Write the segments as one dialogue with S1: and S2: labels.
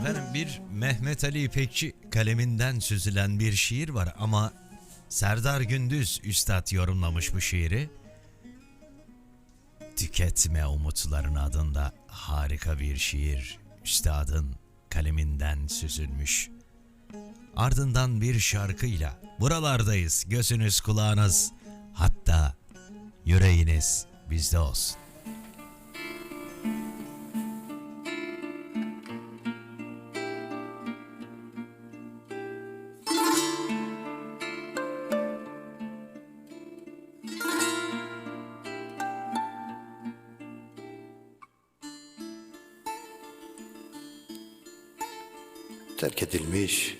S1: Efendim bir Mehmet Ali İpekçi kaleminden süzülen bir şiir var ama Serdar Gündüz Üstad yorumlamış bu şiiri. Tüketme umutların adında harika bir şiir Üstadın kaleminden süzülmüş. Ardından bir şarkıyla buralardayız gözünüz kulağınız hatta yüreğiniz bizde olsun.
S2: Terk edilmiş,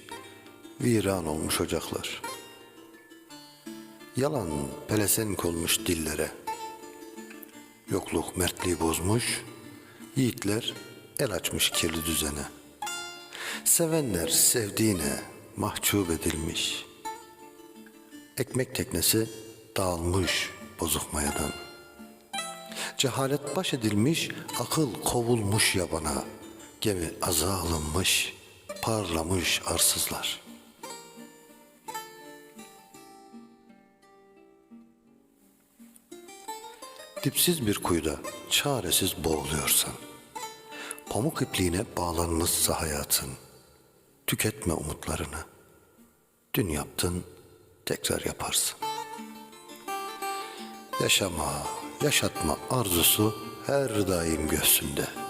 S2: viran olmuş ocaklar. Yalan pelesenk olmuş dillere. Yokluk mertliği bozmuş, yiğitler el açmış kirli düzene. Sevenler sevdiğine mahcup edilmiş. Ekmek teknesi dağılmış bozuk mayadan. Cehalet baş edilmiş, akıl kovulmuş yabana. Gemi aza alınmış, parlamış arsızlar. Dipsiz bir kuyuda çaresiz boğuluyorsan, pamuk ipliğine bağlanmışsa hayatın, tüketme umutlarını. Dün yaptın, tekrar yaparsın. Yaşama, yaşatma arzusu her daim göğsünde.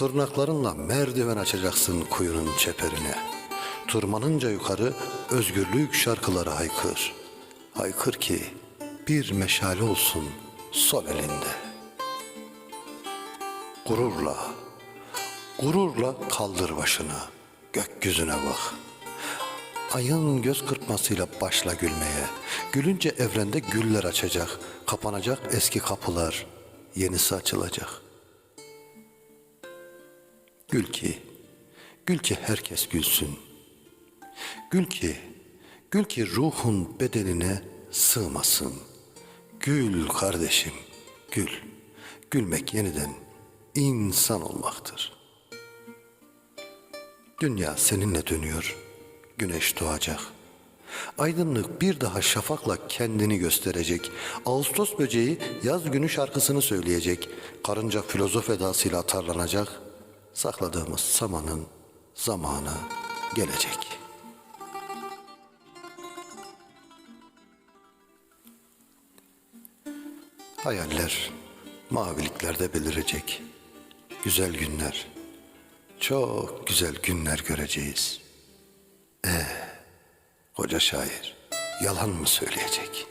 S2: Tırnaklarınla merdiven açacaksın kuyunun çeperine. Tırmanınca yukarı özgürlük şarkıları haykır. Haykır ki bir meşale olsun sol elinde. Gururla, gururla kaldır başını, gökyüzüne bak. Ayın göz kırpmasıyla başla gülmeye. Gülünce evrende güller açacak, kapanacak eski kapılar, yenisi açılacak. Gül ki, gül ki herkes gülsün. Gül ki, gül ki ruhun bedenine sığmasın. Gül kardeşim, gül. Gülmek yeniden insan olmaktır. Dünya seninle dönüyor, güneş doğacak. Aydınlık bir daha şafakla kendini gösterecek. Ağustos böceği yaz günü şarkısını söyleyecek. Karınca filozof edasıyla atarlanacak. Sakladığımız samanın zamanı gelecek. Hayaller maviliklerde belirecek. Güzel günler, çok güzel günler göreceğiz. Ee, Hoca şair yalan mı söyleyecek?